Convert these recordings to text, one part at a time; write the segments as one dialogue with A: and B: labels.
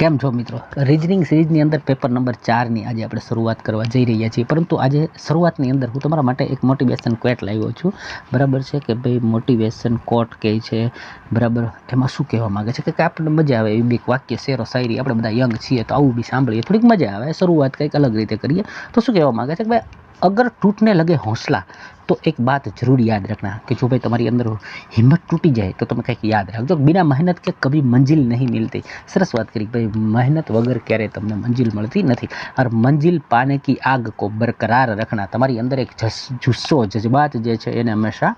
A: કેમ છો મિત્રો? રિઝનિંગ સિરીઝની અંદર પેપર નંબર ચારની આજે આપણે શરૂઆત કરવા જઈ રહ્યા છીએ. પરંતુ આજે શરૂઆતની અંદર હું તમારા માટે એક મોટિવેશન ક્વેટ લાવ્યો છું. બરાબર છે કે ભાઈ મોટિવેશન કોટ કહે છે? બરાબર? એમાં શું કહેવા માગે છે? કે આપણને મજા આવે એવી બે વાક્ય, શેરો, શાયરી, આપણે બધા યંગ છીએ તો આવું બી સાંભળીએ. થોડીક મજા આવે, શરૂઆત કંઈક અલગ રીતે કરીએ. તો શું કહેવા માગે છે કે ભાઈ અગર टूटने लगे हौसला तो एक बात जरूर याद रखना कि जो भाई तुम्हारी अंदर हिम्मत टूटी जाए तो તમે કંઈક યાદ રાખજો બિના મહેનત કે કભી મંજિલ નહીં મિલતી સરસ વાત કરી ભાઈ મહેનત વગર ક્યારેય તમને મંજિલ મળતી નથી और મંજિલ પાને કી આગ કો બરકરાર રખના તમારી અંદર એક જસ જુસ્સો જજબાત જે છે એને હંમેશા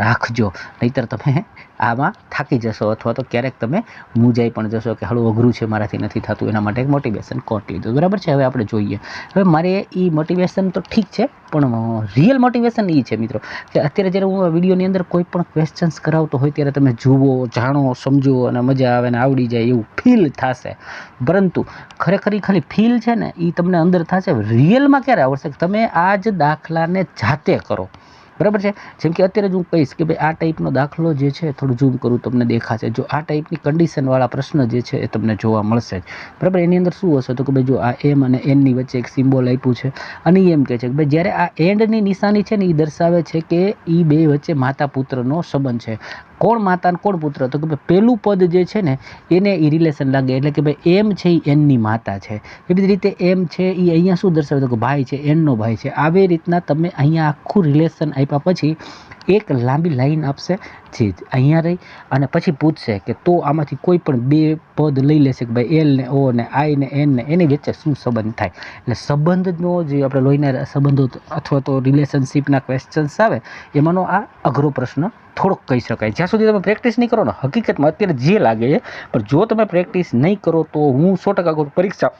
A: રાખજો નહીતર તમે આમાં થાકી જશો અથવા તો ક્યારેક તમે મૂંઝાઈ પણ જશો કે હળું અઘરું છે, મારાથી નથી થતું, એના માટે એક મોટિવેશન કોટ લીધું. બરાબર છે? હવે આપણે જોઈએ. હવે મારે એ મોટિવેશન તો ઠીક છે, પણ રિયલ મોટિવેશન એ છે મિત્રો. કે અત્યારે જ્યારે હું વિડીયોની અંદર કોઈ પણ ક્વેશ્ચન્સ કરાવતો હોય ત્યારે તમે જુઓ, જાણો, સમજો અને મજા આવે ને આવડી જાય એવું ફીલ થશે. પરંતુ ખરેખર ખાલી ફીલ છે ને એ તમને અંદર થશે. રિયલમાં ક્યારે આવડશે? તમે આ જ દાખલાને જાતે કરો. બરાબર છે? જેમ કે અત્યારે જ હું કહીશ કે ભાઈ આ ટાઈપનો દાખલો જે છે, થોડું ઝૂમ કરું તમને દેખાશે. જો આ ટાઈપની કન્ડિશનવાળા પ્રશ્ન જે છે એ તમને જોવા મળશે જ. બરાબર? એની અંદર શું હશે? તો કે ભાઈ જો આ એમ અને એનની વચ્ચે એક સિમ્બોલ આપ્યું છે અને એમ કહે છે કે ભાઈ જ્યારે આ એન્ડની નિશાની છે ને એ દર્શાવે છે કે એ બે વચ્ચે માતા પુત્રનો સંબંધ છે. કોણ માતા કોણ પુત્ર? તો કે ભાઈ પહેલું પદ જે છે ને, એને એ રિલેશન લાગે. એટલે કે ભાઈ એમ છે એ એનની માતા છે. એવી જ રીતે એમ છે એ અહીંયા શું દર્શાવે? તો કે ભાઈ છે, એનનો ભાઈ છે. આવી રીતના તમે અહીંયા આખું રિલેશન આપ્યા પછી એક લાંબી લાઈન આપશે જે અહીંયા રહી અને પછી પૂછશે કે તો આમાંથી કોઈ પણ બે પદ લઈ લેશે કે ભાઈ એલ ને ઓ ને આઈ ને એન ને એની વચ્ચે શું સંબંધ થાય? એટલે સંબંધનો જે આપણે લોહીના સંબંધો અથવા તો રિલેશનશીપના ક્વેશ્ચન્સ આવે, એમાંનો આ અઘરો પ્રશ્ન થોડોક કહી શકાય. જ્યાં સુધી તમે પ્રેક્ટિસ નહીં કરો ને, હકીકતમાં અત્યારે જે લાગે છે, પણ જો તમે પ્રેક્ટિસ નહીં કરો તો હું સો ટકા પરીક્ષા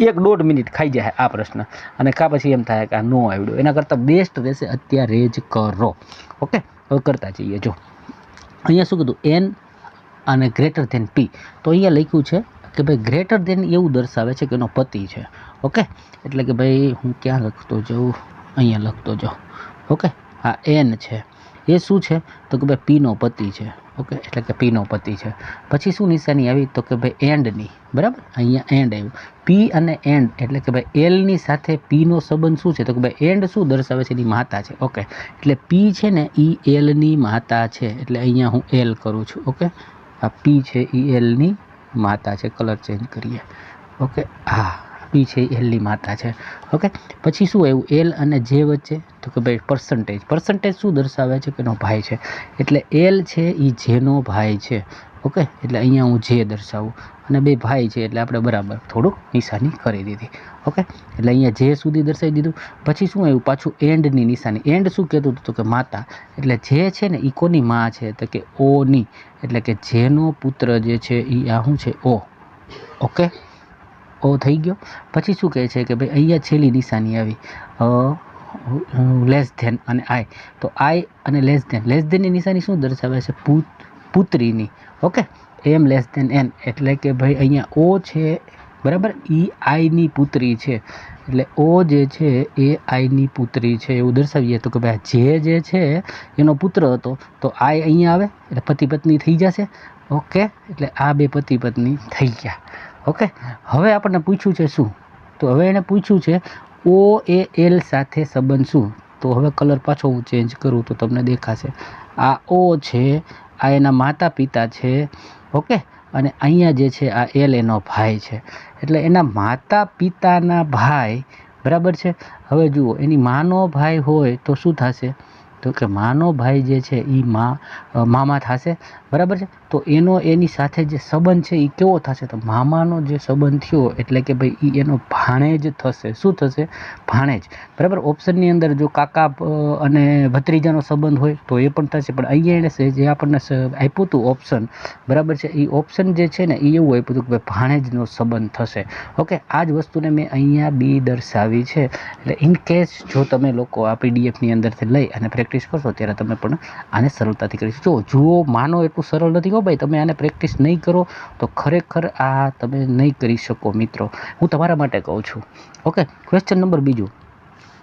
A: એક દોઢ મિનિટ ખાઈ જાય આ પ્રશ્ન. અને કાં પછી એમ થાય કે આ નો આવડ્યો. એના કરતાં બેસ્ટ રહેશે અત્યારે જ કરો. ઓકે? હવે કરતા જઈએ, જો. અહીંયા શું કીધું? એન અને ગ્રેટર ધેન પી તો અહીંયા લખ્યું છે કે ભાઈ ગ્રેટર ધેન એવું દર્શાવે છે કે એનો પતિ છે. ઓકે? એટલે કે ભાઈ હું ક્યાં લખતો જાઉં? અહીંયા લખતો જાઉં. ઓકે? હા એન છે. એ શું છે? તો કે ભાઈ પીનો પતિ છે. ઓકે? એટલે કે પીનો પતિ છે. પછી શું નિશાની આવી? તો કે ભાઈ એન્ડની. બરાબર? અહીંયા એન્ડ આવ્યું. પી અને એન્ડ એટલે કે ભાઈ એલની સાથે પીનો સંબંધ શું છે? તો કે ભાઈ એન્ડ શું દર્શાવે છે? એની માતા છે. ઓકે? એટલે પી છે ને એ એલની માતા છે. એટલે અહીંયા હું એલ કરું છું. ઓકે? આ પી છે એ એલની માતા છે. કલર ચેન્જ કરીએ. ઓકે? હા. પી છે એલની માતા છે. ઓકે? પછી શું આવ્યું એલ અને જે વચ્ચે, તો કે ભાઈ પર્સન્ટેજ પર્સન્ટેજ શું દર્શાવે છે કે એનો ભાઈ છે? એટલે એલ છે એ જેનો ભાઈ છે. ઓકે? એટલે અહીંયા હું જે દર્શાવું. અને બે ભાઈ છે, એટલે આપણે બરાબર થોડુંક નિશાની કરી દીધી. ઓકે? એટલે અહીંયા જે સુધી દર્શાવી દીધું. પછી શું આવ્યું પાછું એન્ડની નિશાની. એન્ડ શું કહેતું હતું કે માતા. એટલે જે છે ને એ કોની માં છે? તો કે ઓની એટલે કે જેનો પુત્ર જે છે એ આ શું છે? ઓ ઓકે? ઓ થઈ ગયો. પછી શું કહે છે કે ભાઈ અહીંયા છેલ્લી નિશાની આવી. લેસ ધેન અને આઈ તો આઈ અને લેસ ધેન લેસ ધેનની નિશાની શું દર્શાવે છે? પુત, પુત્રીની. Okay? M less than N એટલે કે ભાઈ અહીંયા ઓ છે, બરાબર? ઈ આઈની પુત્રી છે. એટલે ઓ જે છે, એ આઈની પુત્રી છે. એવું દર્શાવીએ તો કે ભાઈ જે જે છે, એનો પુત્ર હતો. તો આઈ અહીંયા આવે, એટલે પતિ પત્ની થઈ જશે. ઓકે? એટલે આ બે પતિ પત્ની થઈ ગયા. ઓકે? હવે આપણને પૂછ્યું છે શું? તો હવે એને પૂછ્યું છે ઓ એ એલ સાથે સંબંધ શું? તો હવે કલર પાછો હું ચેન્જ કરું તો તમને દેખાશે. આ ઓ છે, આ એના માતા પિતા છે, ઓકે? અને અહીંયા જે છે, આ એલ એનો ભાઈ છે. એટલે એના માતા પિતાના ભાઈ, બરાબર છે? હવે જુઓ, એની માનો ભાઈ હોય તો શું થશે? તો કે માનો ભાઈ જે છે એ મા મામા થશે. બરાબર છે? તો એનો, એની સાથે જે સંબંધ છે એ કેવો થશે? તો મામાનો જે સંબંધ થયો, એટલે કે ભાઈ એ એનો ભાણેજ થશે. શું થશે? ભાણેજ. બરાબર? ઓપ્શનની અંદર જો કાકા અને ભત્રીજાનો સંબંધ હોય, તો એ પણ થશે. પણ અહીંયા એણે જે આપણને આપ્યું હતું ઓપ્શન, બરાબર છે? એ ઓપ્શન જે છે ને એ એવું આપ્યું હતું કે ભાઈ ભાણેજનો સંબંધ થશે. ઓકે? આ જ વસ્તુને મેં અહીંયા બી દર્શાવી છે. એટલે ઇન કેસ જો તમે લોકો આ પીડીએફની અંદરથી લઈ અને પ્રેક્ટિસ કરશો, ત્યારે તમે પણ આને સરળતાથી કરી શકો. જુઓ, માનો એટલું સરળ નથી ભાઈ, તમે આને પ્રેક્ટિસ નહીં કરો, તો ખરેખર આ તમે નહીં કરી શકો મિત્રો. હું તમારા માટે કહું છું. ઓકે ક્વેશ્ચન નંબર બીજું.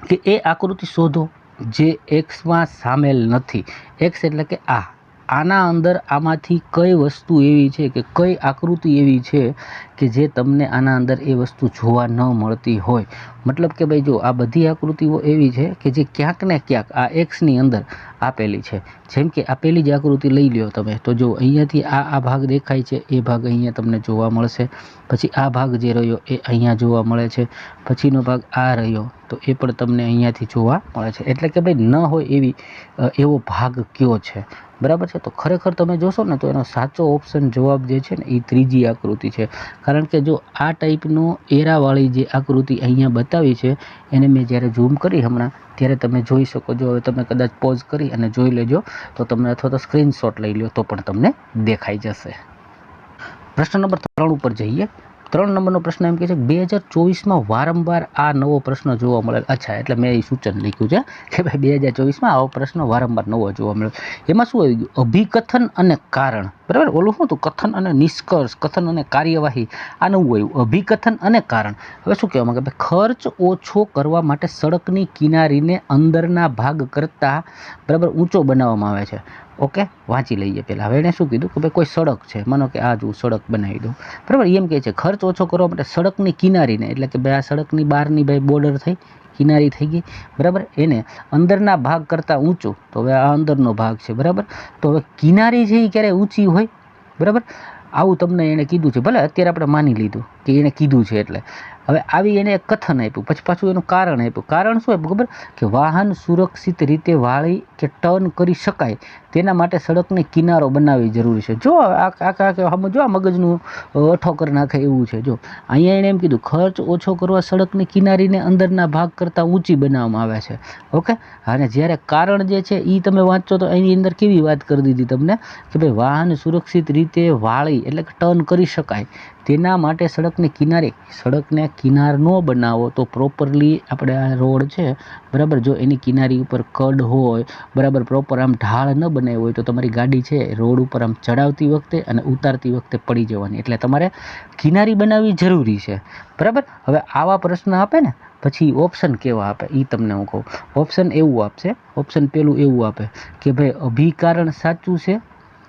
A: કે એ આકૃતિ શોધો જે એક્સમાં સામેલ નથી. એક્સ એટલે કે આ. આના અંદર આમાંથી કઈ વસ્તુ એવી છે કે કઈ આકૃતિ એવી છે કે જે તમને આના અંદર એ વસ્તુ જોવા ન મળતી હોય. મતલબ કે ભાઈ જો આ બધી આકૃતિઓ એવી છે કે જે ક્યાંક ને ક્યાંક આ એક્સની અંદર આપેલી છે. જેમ કે આ પેલી જ આકૃતિ લઈ લ્યો તમે. તો જો અહીંયાથી આ આ ભાગ દેખાય છે, એ ભાગ અહીંયા તમને જોવા મળશે. પછી આ ભાગ જે રહ્યો એ અહીંયા જોવા મળે છે. પછીનો ભાગ આ રહ્યો તો એ પણ તમને અહીંયાથી જોવા મળે છે. એટલે કે ભાઈ ન હોય એવી એવો ભાગ કયો છે? બરાબર છે? તો ખરેખર તમે જોશો ને તો એનો સાચો ઓપ્શન જવાબ જે છે ને એ ત્રીજી આકૃતિ છે. કારણ કે જો આ ટાઈપનું એરાવાળી જે આકૃતિ અહીંયા બતાવી છે, એને મેં જ્યારે ઝૂમ કરી હમણાં, ત્યારે તમે જોઈ શકો છો. હવે તમે કદાચ પોઝ કરી અને જોઈ લેજો, તો તમને અથવા તો સ્ક્રીનશોટ લઈ લો, તો પણ તમને દેખાઈ જશે. પ્રશ્ન નંબર ત્રણ ઉપર જઈએ. ત્રણ નંબરનો પ્રશ્ન એમ કહે છે, બે હજાર ચોવીસમાં વારંવાર આ નવો પ્રશ્ન જોવા મળે. અચ્છા, એટલે મેં એ સૂચન લખ્યું છે કે ભાઈ બે હજાર ચોવીસમાં આવો પ્રશ્ન વારંવાર નવો જોવા મળે એમાં શું આવી ગયું અભિકથન અને કારણ. બરાબર? ઓલું શું હતું? કથન અને નિષ્કર્ષ. કથન અને કાર્યવાહી. આ નવું આવ્યું. અભિકથન અને કારણ. હવે શું કહેવા માંગે? ભાઈ, ખર્ચ ઓછો કરવા માટે સડકની કિનારીને અંદરના ભાગ કરતાં, બરાબર, ઊંચો બનાવવામાં આવે છે. ઓકે? વાંચી લઈએ પહેલાં. હવે એણે શું કીધું? કે ભાઈ કોઈ સડક છે. માનો કે આ જો સડક બનાવી દઉં. બરાબર? એમ કહે છે, ખર્ચ ઓછો કરવા માટે સડકની કિનારીને. એટલે કે ભાઈ આ સડકની બહારની ભાઈ બોર્ડર થઈ, કિનારી થઈ ગઈ. બરાબર? એને અંદરના ભાગ કરતાં ઊંચો. તો હવે આ અંદરનો ભાગ છે. બરાબર? તો હવે કિનારી છે એ ક્યારેય ઊંચી હોય, બરાબર? આવું તમને એણે કીધું છે. ભલે અત્યારે આપણે માની લીધું. કે એણે કીધું છે એટલે. હવે આવી એને કથન આપ્યું. પછી પાછું એનું કારણ આપ્યું. કારણ શું આપ્યું ખબર? કે વાહન સુરક્ષિત રીતે વાળી કે ટર્ન કરી શકાય તેના માટે સડકને કિનારો બનાવવી જરૂરી છે. જો આ આખા જો આ મગજનું અઠોકર અઠો કરી નાખે એવું છે. જો, અહીંયા એણે એમ કીધું, ખર્ચ ઓછો કરવા સડકની કિનારીને અંદરના ભાગ કરતાં ઊંચી બનાવવામાં આવે છે. ઓકે? અને જ્યારે કારણ જે છે એ તમે વાંચો તો એની અંદર કેવી વાત કરી દીધી તમને? કે ભાઈ વાહન સુરક્ષિત રીતે વાળી એટલે કે ટર્ન કરી શકાય તેના માટે સડકની કિનારે, સડકને કિનાર ન બનાવો તો પ્રોપરલી આપણે આ રોડ છે, બરાબર? જો એની કિનારી ઉપર કડ હોય, બરાબર? પ્રોપર આમ ઢાળ ન બનાવી હોય તો તમારી ગાડી છે, રોડ ઉપર આમ ચડાવતી વખતે અને ઉતારતી વખતે પડી જવાની. એટલે તમારે કિનારી બનાવવી જરૂરી છે. બરાબર? હવે આવા પ્રશ્ન આપે ને, પછી ઓપ્શન કેવા આપે? એ તમને હું કહું. ઓપ્શન એવું આપશે ઓપ્શન પેલું એવું આપે કે ભાઈ અભિકારણ સાચું છે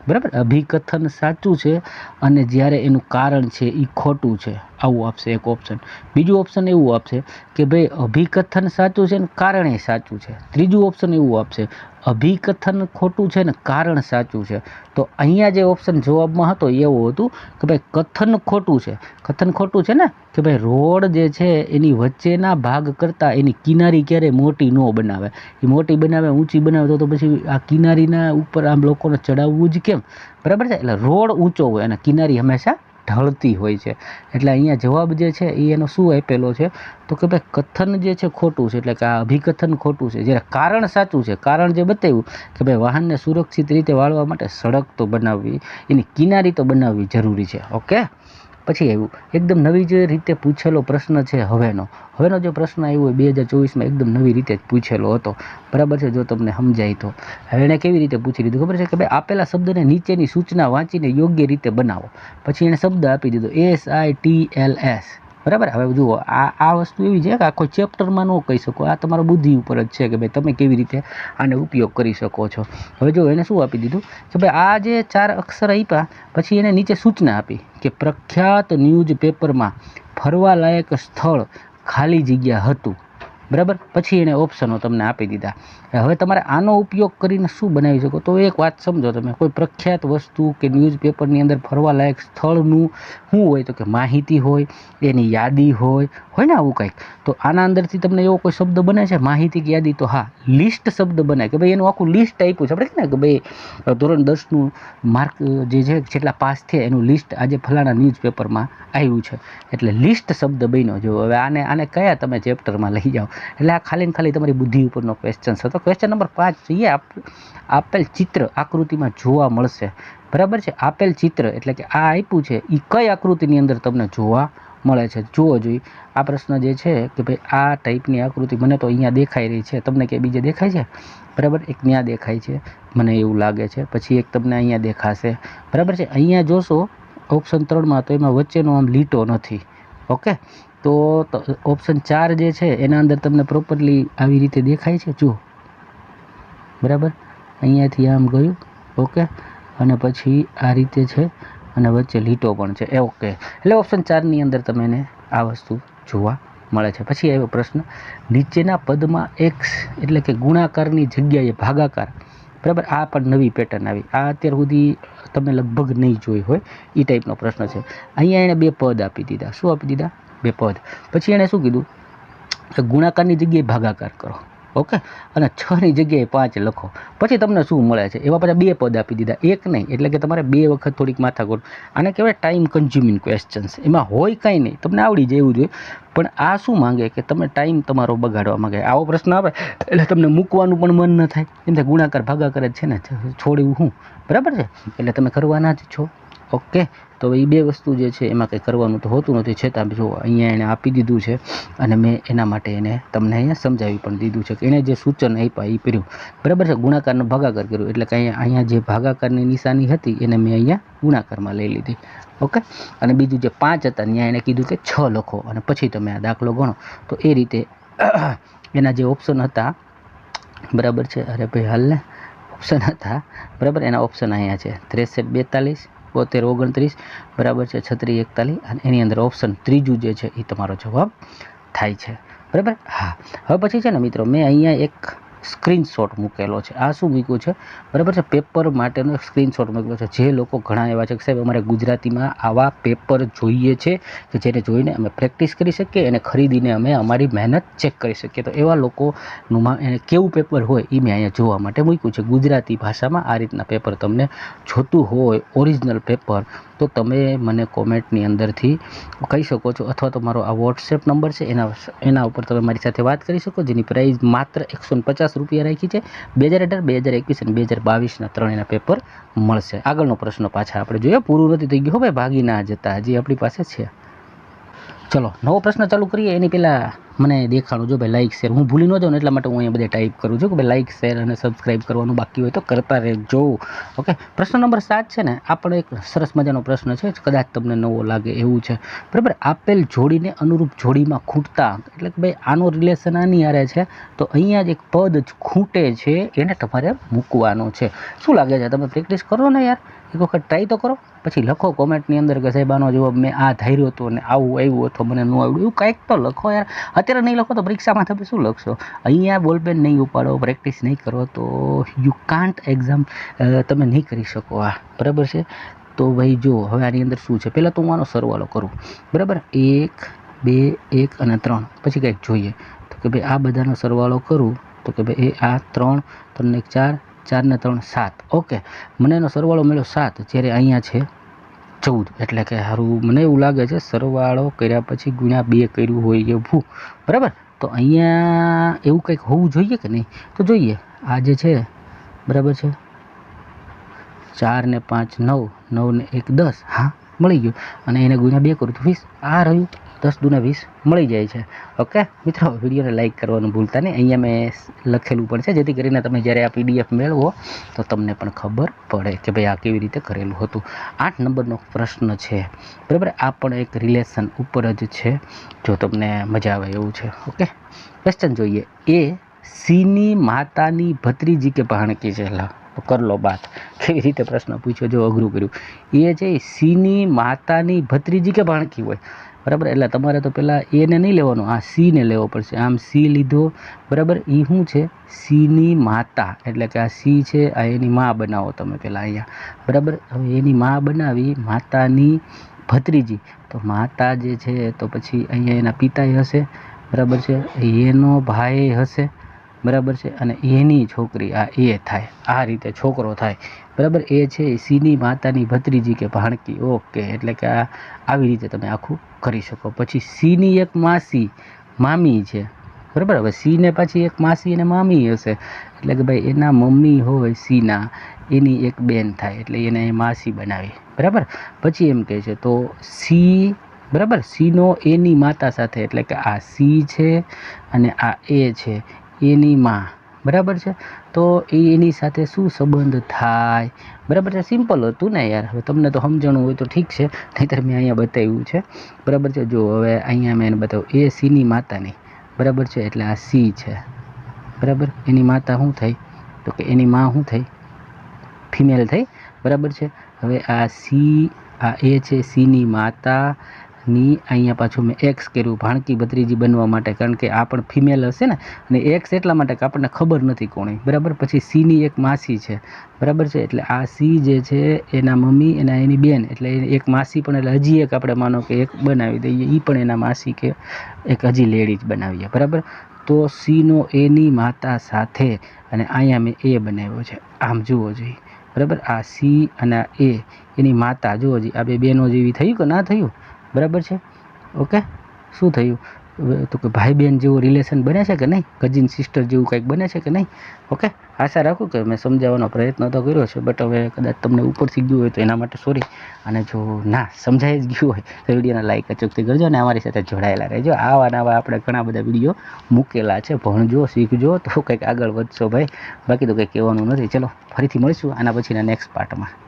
A: બરાબર? અભિકથન સાચું છે અને જ્યારે એનું કારણ છે એ ખોટું છે. આવું આપશે એક ઓપ્શન બીજું ઓપ્શન એવું આપશે કે ભાઈ અભિકથન સાચું છે ને કારણ એ સાચું છે. ત્રીજું ઓપ્શન એવું આપશે અભિકથન ખોટું છે ને કારણ સાચું છે. તો અહીંયા જે ઓપ્શન જવાબમાં હતો એવું હતું કે ભાઈ કથન ખોટું છે. કથન ખોટું છે ને કે ભાઈ રોડ જે છે એની વચ્ચેના ભાગ કરતાં એની કિનારી ક્યારેય મોટી ન બનાવે. એ મોટી બનાવે, ઊંચી બનાવે તો તો પછી આ કિનારીના ઉપર આમ લોકોને ચડાવવું જ કેમ? બરાબર છે? એટલે રોડ ઊંચો હોય અને કિનારી હંમેશા ઢળતી હોય છે. એટલે અહીંયા જવાબ જે છે એ એનો શું આપેલો છે? તો કે ભાઈ કથન જે છે ખોટું છે, એટલે કે આ અભિકથન ખોટું છે. જ્યારે કારણ સાચું છે, કારણ જે બતાવ્યું કે ભાઈ વાહનને સુરક્ષિત રીતે વાળવા માટે સડક તો બનાવવી, એની કિનારી તો બનાવવી જરૂરી છે. ઓકે? પછી આવ્યું. એકદમ નવી જે રીતે પૂછેલો પ્રશ્ન છે હવેનો. હવેનો જે પ્રશ્ન આવ્યો હોય બે હજાર ચોવીસમાં એકદમ નવી રીતે જ પૂછેલો હતો. બરાબર છે, જો તમને સમજાય તો. એણે કેવી રીતે પૂછી લીધું? ખબર છે કે ભાઈ, આપેલા શબ્દને નીચેની સૂચના વાંચીને યોગ્ય રીતે બનાવો. પછી એણે શબ્દ આપી દીધો. S I T L S બરાબર? હવે જુઓ, આ આ વસ્તુ એવી છે કે આખો ચેપ્ટરમાં ન કહી શકો. આ તમારા બુદ્ધિ ઉપર જ છે કે ભાઈ તમે કેવી રીતે આને ઉપયોગ કરી શકો છો. હવે જો એને શું આપી દીધું? કે ભાઈ આ જે ચાર અક્ષર આપ્યા, પછી એને નીચે સૂચના આપી કે પ્રખ્યાત ન્યૂઝ પેપરમાં ફરવાલાયક સ્થળ ખાલી જગ્યા હતું. બરાબર? પછી એણે ઓપ્શનો તમને આપી દીધા. હવે તમારે આનો ઉપયોગ કરીને શું બનાવી શકો? તો એક વાત સમજો તમે, કોઈ પ્રખ્યાત વસ્તુ કે ન્યૂઝપેપરની અંદર ફરવાલાયક સ્થળનું શું હોય? તો કે માહિતી હોય, એની યાદી હોય હોય ને આવું કંઈક? તો આના અંદરથી તમને એવો કોઈ શબ્દ બને છે? માહિતી કે યાદી? તો હા લિસ્ટ શબ્દ બને કે ભાઈ એનું આખું લિસ્ટ આપ્યું છે. આપણે ને કે ભાઈ ધોરણ દસનું માર્ક જે છે, જેટલા પાસ થયા, એનું લિસ્ટ આજે ફલાણા ન્યૂઝપેપરમાં આવ્યું છે. એટલે લિસ્ટ શબ્દ બન્યો જો હવે આને આને કયા તમે ચેપ્ટરમાં લઈ જાઓ? એટલે આ ખાલી ખાલી તમારી બુદ્ધિ ઉપરનો ક્વેશ્ચન છે. તો ક્વેશ્ચન નંબર પાંચ જોઈએ આપ, આપેલ ચિત્ર આકૃતિમાં જોવા મળશે. બરાબર છે? આપેલ ચિત્ર એટલે કે આ આપ્યું છે એ કઈ આકૃતિની અંદર તમને જોવા મળે છે? જુઓ જોઈએ. આ પ્રશ્ન જે છે કે ભાઈ, આ ટાઈપની આકૃતિ મને તો અહીંયા દેખાઈ રહી છે. તમને કે બીજે દેખાય છે? બરાબર? એક ત્યાં દેખાય છે. મને એવું લાગે છે. પછી એક તમને અહીંયા દેખાશે. બરાબર છે? અહીંયા જોશો ઓપ્શન ત્રણમાં તો એમાં વચ્ચેનો આમ લીટો નથી. ઓકે? તો ઓપ્શન ચાર જે છે, એના અંદર તમને પ્રોપરલી આવી રીતે દેખાય છે? જુઓ. બરાબર? અહીંયાથી આમ ગયું. ઓકે અને પછી આ રીતે છે, અને વચ્ચે લીટો પણ છે. એ ઓકે એટલે ઓપ્શન ચારની અંદર તમે એને આ વસ્તુ જોવા મળે છે. પછી આવ્યો પ્રશ્ન. નીચેના પદમાં એક્સ એટલે કે ગુણાકારની જગ્યાએ ભાગાકાર. બરાબર? આ પણ નવી પેટર્ન આવી. આ અત્યાર સુધી તમે લગભગ નહીં જોઈ હોય. એ ટાઈપનો પ્રશ્ન છે. અહીંયા એણે બે પદ આપી દીધા. શું આપી દીધા? બે પદ. પછી એણે શું કીધું? કે ગુણાકારની જગ્યાએ ભાગાકાર કરો. ઓકે? અને છની જગ્યાએ પાંચ લખો. પછી તમને શું મળે છે? એવા પાછા બે પદ આપી દીધા. એક નહીં, એટલે કે તમારે બે વખત થોડીક માથાકૂટ. આને કહેવાય ટાઈમ કન્ઝ્યુમિંગ ક્વેશ્ચન્સ એમાં હોય કાંઈ નહીં. તમને આવડી જાય એવું જોઈએ પણ આ શું માંગે? કે તમે ટાઈમ તમારો બગાડવા માંગે. આવો પ્રશ્ન આવે, એટલે તમને મૂકવાનું પણ મન ન થાય. એમ ગુણાકાર ભાગાકાર જ છે ને? છોડ્યું હું. બરાબર છે? એટલે તમે કરવાના જ છો. ઓકે? તો એ બે વસ્તુ જે છે એમાં કંઈ કરવાનું તો હોતું નથી. છતાં જો અહીંયા એણે આપી દીધું છે અને મેં એના માટે એને તમને અહીંયા સમજાવી પણ દીધું છે કે એણે જે સૂચન આપ્યા એ કર્યું બરાબર છે? ગુણાકારનો ભાગાકાર કર્યો. એટલે કે અહીંયા જે ભાગાકારની નિશાની હતી એને મેં અહીંયા ગુણાકારમાં લઈ લીધી. ઓકે? અને બીજું જે પાંચ હતા, ત્યાં એણે કીધું કે છ લખો અને પછી તમે આ દાખલો ગણો. તો એ રીતે એના જે ઓપ્શન હતા, બરાબર છે? અરે ભાઈ, હાલ ને. ઓપ્શન હતા, બરાબર? એના ઓપ્શન અહીંયા છે. ત્રેસઠ બેતાલીસ બોતેર, ઓગણત્રીસ, બરાબર છે છત્રીસ એકતાલીસ અને એની અંદર ઓપ્શન ત્રીજું જે છે એ તમારો જવાબ થાય છે. બરાબર? હા. હવે પછી છે ને મિત્રો, મેં અહીંયા એક સ્ક્રીનશોટ મૂકેલો છે. આ શું મૂક્યું છે? બરાબર છે, પેપર માટેનો સ્ક્રીનશોટ મૂકેલો છે. જે લોકો ઘણા એવા છે કે સાહેબ, અમારે ગુજરાતીમાં આવા પેપર જોઈએ છે કે જેને જોઈને અમે પ્રેક્ટિસ કરી શકીએ અને ખરીદીને અમે અમારી મહેનત ચેક કરી શકીએ. તો એવા લોકોનુંમાં એને કેવું પેપર હોય એ મેં અહીંયા જોવા માટે મૂક્યું છે. ગુજરાતી ભાષામાં આ રીતના પેપર તમને જોતું હોય, ઓરિજિનલ પેપર તો તમે મને કોમેન્ટની અંદરથી કહી શકો છો અથવા તો મારો આ વોટ્સએપ નંબર છે, એના એના ઉપર તમે મારી સાથે વાત કરી શકો, જેની પ્રાઇસ માત્ર એકસો પચાસ રૂપિયા રાખી છે. બે હજાર અઢાર, બે હજાર એકવીસ અને બે હજાર બાવીસના ત્રણેયના પેપર મળશે. આગળનો પ્રશ્ન પાછા આપણે જોઈએ. પૂરું નથી થઈ ગયું હવે ભાગી ના જતા. હજી આપણી પાસે છે. ચલો, નવો પ્રશ્ન ચાલુ કરીએ. એની પહેલાં મને દેખાડું જો ભાઈ લાઇક શેર હું ભૂલી ન જાઉં એટલા માટે હું અહીંયા બધે ટાઈપ કરું છું કે ભાઈ લાઇક શેર અને સબસ્ક્રાઈબ કરવાનું બાકી હોય તો કરતા રહેજો. ઓકે પ્રશ્ન નંબર સાત છે ને આ પણ એક સરસ મજાનો પ્રશ્ન છે. કદાચ તમને નવો લાગે એવું છે. બરાબર? આપેલ જોડીને અનુરૂપ જોડીમાં ખૂટતા. એટલે કે ભાઈ, આનો રિલેશન આની આરે છે. તો અહીંયા જ એક પદ ખૂટે છે. એને તમારે મૂકવાનો છે. શું લાગે છે? તમે પ્રેક્ટિસ કરો ને યાર. એક વખત ટ્રાય તો કરો. પછી લખો કોમેન્ટની અંદર કે સાહેબ, આનો જવાબ મેં આ ધાર્યો હતો ને આવું આવ્યું અથવા મને ન આવડ્યું. એવું કાંઈક તો લખો યાર. અત્યારે નહીં લખો તો પરીક્ષામાં તમે શું લખશો? અહીંયા બોલપેન નહીં ઉપાડો પ્રેક્ટિસ નહીં કરો તો યુ કાન્ટ એક્ઝામ તમે નહીં કરી શકો. આ બરાબર છે? તો ભાઈ જો, હવે આની અંદર શું છે? પહેલાં તો હું આનો સરવાળો કરું. બરાબર? એક, બે, એક અને ત્રણ. પછી કંઈક જોઈએ. તો કે ભાઈ આ બધાનો સરવાળો કરું. તો કે ભાઈ એ આ ત્રણ ત્રણ એક ચાર ચાર ને ત્રણ સાત. ઓકે. મને એનો સરવાળો મળ્યો સાત, જ્યારે અહીંયા છે ચૌદ. એટલે કે સારું મને એવું લાગે છે સરવાળો કર્યા પછી ગુણ્યા બે કર્યું હોય એવું. બરાબર? તો અહીંયા એવું કંઈક હોવું જોઈએ કે નહીં? તો જોઈએ. આ જે છે, બરાબર છે? ચાર ને પાંચ, નવ. નવ ને એક, દસ. હા, મળી ગયું. અને એને ગુણ્યા બે કરું તો વીસ. આ રહ્યું. દસ દૂના વીસ મળી જાય છે. ઓકે મિત્રો, વિડીયોને લાઇક કરવાનું ભૂલતા નહીં. અહીંયા મેં લખેલું પણ છે. જેથી કરીને તમે જ્યારે આ પીડીએફ મેળવો, તો તમને પણ ખબર પડે કે ભાઈ આ કેવી રીતે કરેલું હતું. આઠ નંબરનો પ્રશ્ન છે. બરાબર? આ પણ એક રિલેશન ઉપર જ છે. જો તમને મજા આવે એવું છે. ઓકે ક્વેશ્ચન જોઈએ. એ સીની માતાની ભત્રીજી કે ભાણકી છે? લા, તો બાત. કેવી રીતે પ્રશ્ન પૂછ્યો? જો અઘરું કર્યું. એ છે સીની માતાની ભત્રીજી કે ભાણકી હોય બરાબર? એટલે તમારે તો પહેલાં એને નહીં લેવાનો, આ સીને લેવો પડશે. આમ સી લીધો, બરાબર? એ શું છે? સીની માતા. એટલે કે આ સી છે, આ એની મા બનાવો તમે પહેલાં અહીંયા. બરાબર? હવે એની મા બનાવી માતાની ભત્રીજી. તો માતા જે છે, તો પછી અહીંયા એના પિતાએ હશે. બરાબર છે? એનો ભાઈ હશે. બરાબર છે? અને એની છોકરી, આ એ થાય. આ રીતે છોકરો થાય. બરાબર? એ છે સીની માતાની ભત્રીજી કે ભાણકી. ઓકે, એટલે કે આ આવી રીતે તમે આખું કરી શકો. પછી સીની એક માસી, મામી છે. બરાબર? હવે સીને પાછી એક માસી અને મામી હશે. એટલે કે ભાઈ એના મમ્મી હોય સીના, એની એક બેન થાય, એટલે એને માસી બનાવી. બરાબર? પછી એમ કહે છે, તો સી, બરાબર? સીનો એની માતા સાથે, એટલે કે આ સી છે અને આ એ છે, એની માં. બરાબર છે? તો એની સાથે શું સંબંધ થાય? બરાબર છે? સિમ્પલ હતું ને યાર. હવે તમને તો સમજણું હોય તો ઠીક છે. નહીંતર મેં અહીંયા બતાવ્યું છે. બરાબર છે? જો હવે અહીંયા મેં એને બતાવ્યું. એ સીની માતાની. બરાબર છે? એટલે આ સી છે. બરાબર? એની માતા શું થઈ? તો કે એની માં શું થઈ? ફિમેલ થઈ? બરાબર છે? હવે આ સી આ એ છે સીની માતાની અહીંયા પાછું મેં એક્સ કર્યું, ભાણકી ભત્રીજી બનવા માટે, કારણ કે આ પણ ફિમેલ હશે ને? અને એક્સ એટલા માટે કે આપણને ખબર નથી કોણી. બરાબર? પછી સીની એક માસી છે. બરાબર છે? એટલે આ સી જે છે, એના મમ્મી, એના એની બેન. એટલે એક માસી પણ, એટલે હજી એક આપણે માનો કે એક બનાવી દઈએ. એ પણ એના માસી કે એક હજી લેડીઝ બનાવીએ. બરાબર? તો સીનો એની માતા સાથે, અને અહીંયા મેં એ બનાવ્યો છે. આમ જુઓ જોઈએ બરાબર? આ સી અને એ એની માતા. જુઓ જી આ બે બહેનો જેવી થયું કે ના થયું? બરાબર છે? ઓકે શું થયું? તો કે ભાઈ બહેન જેવું રિલેશન બને છે કે નહીં? કઝિન સિસ્ટર જેવું કંઈક બને છે કે નહીં? ઓકે આશા રાખું કે મેં સમજાવવાનો પ્રયત્ન તો કર્યો છે બટ હવે કદાચ તમને ઉપરથી ગયું હોય તો એના માટે સોરી અને જો ના સમજાઈ જ ગયું હોય તો વિડીયોને લાઈક અચૂકથી કરજો અને અમારી સાથે જોડાયેલા રહેજો. આવા નવા આપણે ઘણા બધા વીડિયો મૂકેલા છે. ભણજો, શીખજો, તો કંઈક આગળ વધશો ભાઈ. બાકી તો કંઈ કહેવાનું નથી. ચલો, ફરીથી મળીશું. આના પછીના નેક્સ્ટ પાર્ટમાં